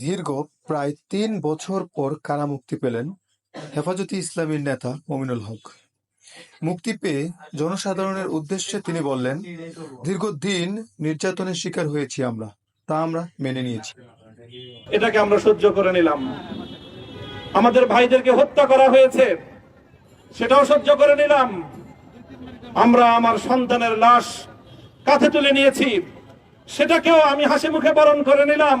দীর্ঘ প্রায় তিন বছর পর কারা মুক্তি পেলেন? হেফাজতে ইসলামীর নেতা মমিনুল হক। মুক্তি পেয়ে জনসাধারণের উদ্দেশ্যে তিনি বললেন, দীর্ঘদিন নির্যাতনের শিকার হয়েছি আমরা, তা আমরা মেনে নিয়েছি। এটাকে আমরা সহ্য করে নিলাম। আমাদের ভাইদেরকে হত্যা করা হয়েছে, সেটাও সহ্য করে নিলাম। আমরা আমার সন্তানের লাশ কাঁধে তুলে নিয়েছি, সেটাকেও আমি হাসি মুখে বরণ করে নিলাম।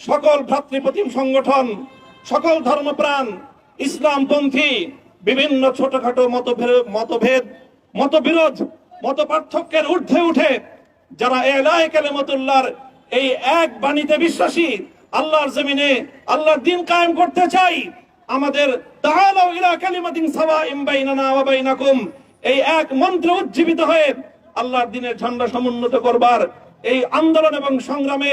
সকল ভ্রাতৃপ্রতিম সংগঠন, সকল ধর্মপ্রাণ, ইসলামপন্থী, বিভিন্ন ছোটখাটো মতভেদ মতভেদ, মতবিরোধ মত পার্থক্যের ঊর্ধ্বে উঠে যারা এলায় কালেমতুল্লাহর এই এক বাণীতে বিশ্বাসী, আল্লাহর জমিনে আল্লাহর দিন কায়েম করতে চাই, আমাদের তাআলাউ ইলা কালিমাতিন সাওয়াইম বাইনানা ওয়া এই এক মন্ত্রে উজ্জীবিত হয়ে আল্লাহর দিনের ঝান্ডা সমুন্নত করবার এই আন্দোলন এবং সংগ্রামে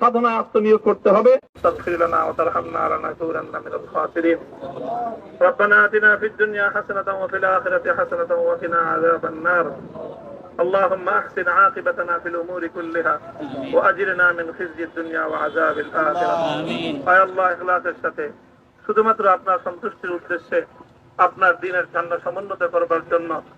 সাধনা আত্মনিয়োগ করতে হবে তাগফির লানা ওয়া তারহামনা ওয়া লানাকুনান্না মিনাল খাসিরিন ربنا آتنا في الدنيا حسنة وفي الآخرة حسنة وقنا عذاب النار اللهم أحسن عاقبتنا في الأمور كلها وأجرنا من خزي الدنيا وعذاب الآخرة আয় আল্লাহ ইখলাসের সাথে শুধুমাত্র আপনার সন্তুষ্টির উদ্দেশ্যে আপনার দিনের ঝান্ডা সমুন্নত করবার জন্য হে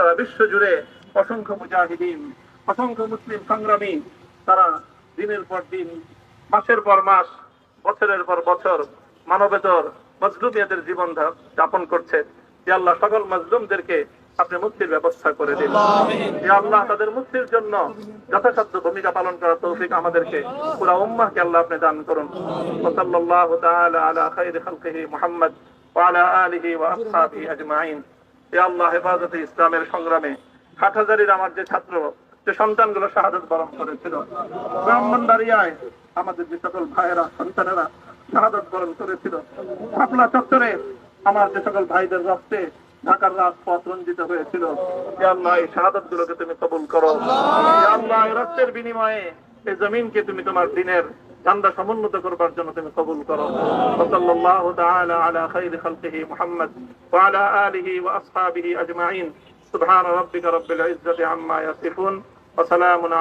সারা বিশ্ব জুড়ে অসংখ্য মুজাহিদিন অসংখ্য মুসলিম সংগ্রামী তারা দিনের পর দিন মাসের পর মাস বছরের পর বছর মানবেতর মজলুমিয়াদের জীবন যাপন করছে। যে আল্লাহ সকল মজলুমদেরকে আপনি মুক্তির ব্যবস্থা করে দিন। যে আল্লাহ তাদের মুক্তির জন্য যথাসাধ্য ভূমিকা পালন করার তৌফিক আমাদেরকে পুরা উম্মাহকে আল্লাহ আপনি দান করুন। ওসল্লাল্লাহু তাআলা আলা খাইরি খালকিহি মুহাম্মদ ওয়া আলা আলিহি ওয়া আসহাবিহি আজমাইন। হে আল্লাহ হেফাজতে ইসলামের সংগ্রামে হাটহাজারির আমার যে ছাত্র, যে সন্তানগুলো শাহাদত বরণ করেছিল ব্রাহ্মণবাড়িয়ায় আমাদের যে সকল ভাইয়েরা, সন্তানেরা শাহাদত বরণ করেছিল শাপলা চত্বরে আমার যে সকল ভাইদের রক্তে ঢাকার রাজপথ রঞ্জিত হয়েছিল। আল্লাহ এই শাহাদত গুলোকে তুমি কবুল করো। আল্লাহ রক্তের বিনিময়ে এই জমিনকে তুমি তোমার দিনের ঠান্ডা সমুন্নত করবার জন্য তুমি কবুল করো। সাল্লাল্লাহু তাআলা আলা খাইরি খালকিহি মুহাম্মদ ওয়া আলা আলিহি ওয়া আসহাবিহি আজমাইন। সুবহান রাব্বিকা রাব্বিল ইজ্জাতি আম্মা ইয়াসিফুন। ওয়া সালামুন